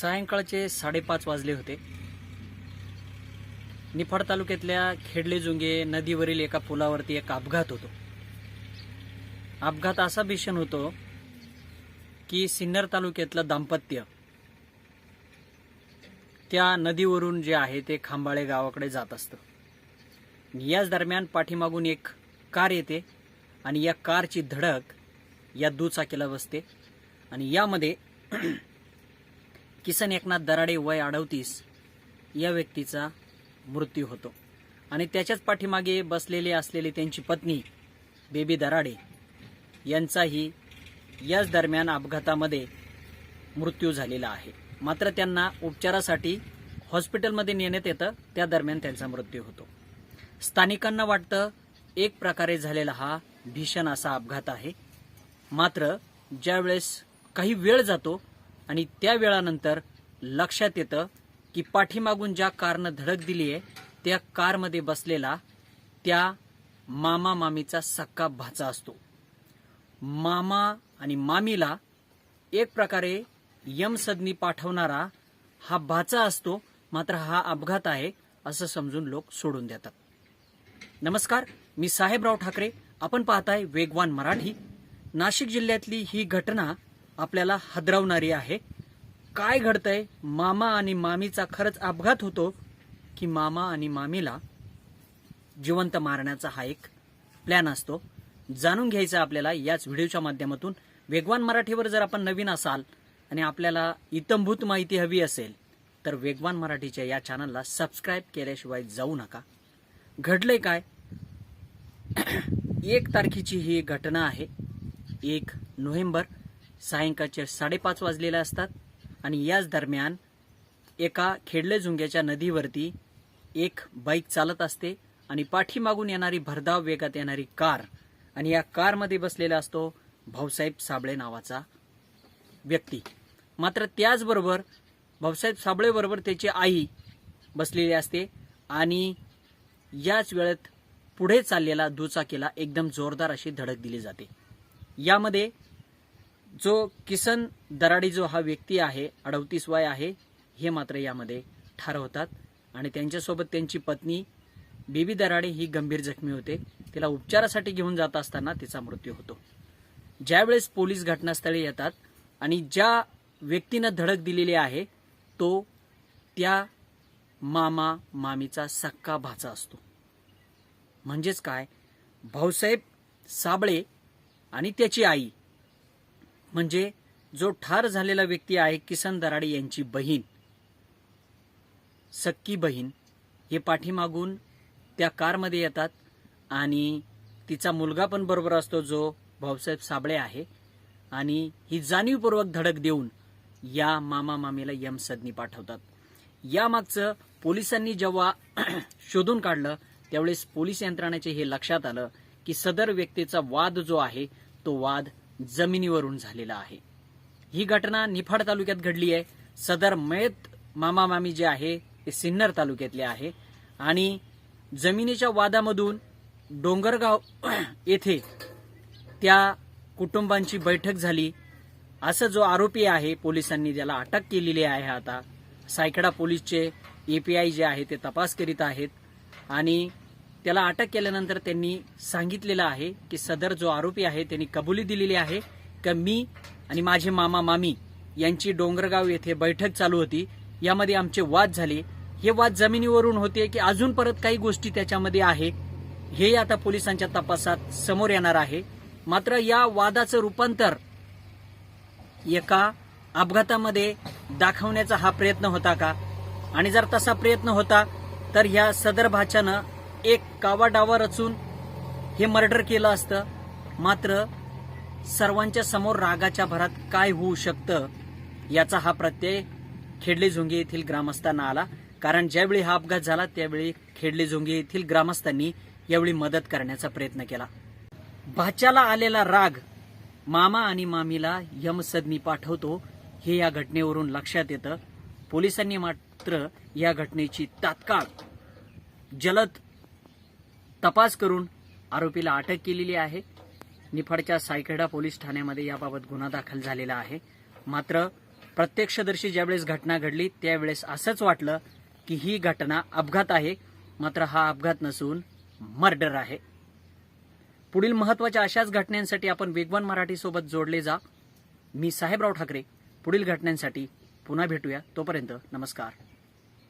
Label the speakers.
Speaker 1: सायंकाळचे साडेपाच वाजले होते. निफाड तालुक्यातल्या खेडले जुंगे नदीवरील एका पुलावरती एक अपघात होतो. अपघात असा भीषण होतो की सिन्नर तालुक्यातलं दाम्पत्य त्या नदीवरून जे आहे ते खांबाळे गावाकडे जात असतं. याच दरम्यान पाठीमागून एक कार येते आणि या कारची धडक या दुचाकीला बसते आणि यामध्ये किसन एकनाथ दराडे वय अडवतीस या व्यक्तीचा मृत्यू होतो. आणि त्याच्याच पाठीमागे बसलेले असलेली त्यांची पत्नी बेबी दराडे यांचाही याच दरम्यान अपघातामध्ये मृत्यू झालेला आहे. मात्र त्यांना उपचारासाठी हॉस्पिटलमध्ये नेण्यात येतं त्या दरम्यान त्यांचा मृत्यू होतो. स्थानिकांना वाटतं एक प्रकारे झालेला हा भीषण असा अपघात आहे. मात्र ज्यावेळेस काही वेळ जातो आणि त्या वेळानंतर लक्षात येतं की पाठीमागून ज्या कारनं धडक दिली आहे त्या कारमध्ये बसलेला त्या मामा मामीचा सक्का भाचा असतो. मामा आणि मामीला एक प्रकारे यमसदनी पाठवणारा हा भाचा असतो मात्र हा अपघात आहे असं समजून लोक सोडून देतात. नमस्कार मी साहेबराव ठाकरे. आपण पाहताय वेगवान मराठी. नाशिक जिल्ह्यातली ही घटना आपल्याला हदरावणारी आहे. काय घडतंय? मामा आणि मामीचा खरंच अपघात होतो की मामा आणि मामीला जिवंत मारण्याचा हा एक प्लॅन असतो. जाणून घ्यायचा आपल्याला याच व्हिडिओच्या माध्यमातून. वेगवान मराठीवर जर आपण नवीन असाल आणि आपल्याला इतंभूत माहिती हवी असेल तर वेगवान मराठीच्या या चॅनलला सबस्क्राईब केल्याशिवाय जाऊ नका. घडलंय काय? एक तारखेची ही घटना आहे. एक नोव्हेंबर सायंकाळचे साडेपाच वाजलेले असतात आणि याच दरम्यान एका खेडले झुंग्याच्या नदीवरती एक बाईक चालत असते आणि पाठीमागून येणारी भरधाव वेगात येणारी कार आणि या कारमध्ये बसलेला असतो भाऊसाहेब साबळे नावाचा व्यक्ती. मात्र त्याचबरोबर भाऊसाहेब साबळेबरोबर त्याची आई बसलेली असते आणि याच वेळेत पुढे चाललेला दुचाकीला एकदम जोरदार अशी धडक दिली जाते. यामध्ये जो किसन दराडी जो हा व्यक्ती आहे अडवतीस वय आहे हे मात्र यामध्ये ठार होतात. आणि त्यांच्यासोबत त्यांची पत्नी बेबी दराडे ही गंभीर जखमी होते. तिला उपचारासाठी घेऊन जात असताना तिचा मृत्यू होतो. ज्यावेळेस पोलीस घटनास्थळी येतात आणि ज्या व्यक्तीनं धडक दिलेली आहे तो त्या मामा मामीचा सक्का भाचा असतो. म्हणजेच काय? भाऊसाहेब साबळे आणि त्याची आई म्हणजे जो ठार झालेला व्यक्ती आहे किसन दराडे यांची बहीण. सक्की बहीण. हे पाठीमागून त्या कारमध्ये येतात आणि तिचा मुलगा पण बरोबर असतो जो भाऊसाहेब साबळे आहे. आणि ही जाणीवपूर्वक धडक देऊन या मामा मामीला यमसदनी पाठवतात. यामागचं पोलिसांनी जेव्हा शोधून काढलं त्यावेळेस पोलीस यंत्रणाचे हे लक्षात आलं की सदर व्यक्तीचा वाद जो आहे तो वाद जमिनीवरून झालेला आहे. ही घटना निफाड तालुक्यात घडली आहे. सदर मयत मामा मामी जे आहे ते सिन्नर तालुक्यातले आहे. आणि जमिनीच्या वादामधून डोंगरगाव येथे त्या कुटुंबांची बैठक झाली. असं जो आरोपी आहे पोलिसांनी त्याला अटक केलेली आहे आता. सायकडा पोलीसचे एपीआय जे आहे ते तपास करीत आहेत. आणि त्याला अटक केल्यानंतर त्यांनी सांगितलेलं आहे की सदर जो आरोपी आहे त्यांनी कबुली दिलेली आहे की मी आणि माझे मामा मामी यांची डोंगरगाव येथे बैठक चालू होती. यामध्ये आमचे वाद झाले. हे वाद जमिनीवरून होते की अजून परत काही गोष्टी त्याच्यामध्ये आहे हे आता पोलिसांच्या तपासात समोर येणार आहे. मात्र या वादाचं रूपांतर एका अपघातामध्ये दाखवण्याचा हा प्रयत्न होता का? आणि जर तसा प्रयत्न होता तर ह्या सदर भाच्यानं एक कावाडावा रचून हे मर्डर केलं असतं. मात्र सर्वांच्या समोर रागाच्या भरात काय होऊ शकतं याचा हा प्रत्यय खेडले झोंगे येथील ग्रामस्थांना आला. कारण ज्यावेळी हा अपघात झाला त्यावेळी खेडले झोंगे येथील ग्रामस्थांनी यावेळी मदत करण्याचा प्रयत्न केला. भाच्याला आलेला राग मामा आणि मामीला यमसदनी पाठवतो हे या घटनेवरून लक्षात येतं. पोलिसांनी मात्र या घटनेची तात्काळ जलद तपास करून आरोपीला अटक केलेली आहे. निफाडच्या सायखेडा पोलीस ठाण्यामध्ये याबाबत गुन्हा दाखल झालेला आहे. मात्र प्रत्यक्षदर्शी ज्यावेळेस घटना घडली त्यावेळेस असंच वाटलं की ही घटना अपघात आहे. मात्र हा अपघात नसून मर्डर आहे. पुढील महत्त्वाच्या अशाच घटनांसाठी आपण वेगवान मराठी सोबत जोडले जा. मी साहेबराव ठाकरे. पुढील घटनांसाठी पुन्हा भेटूया. तोपर्यंत नमस्कार.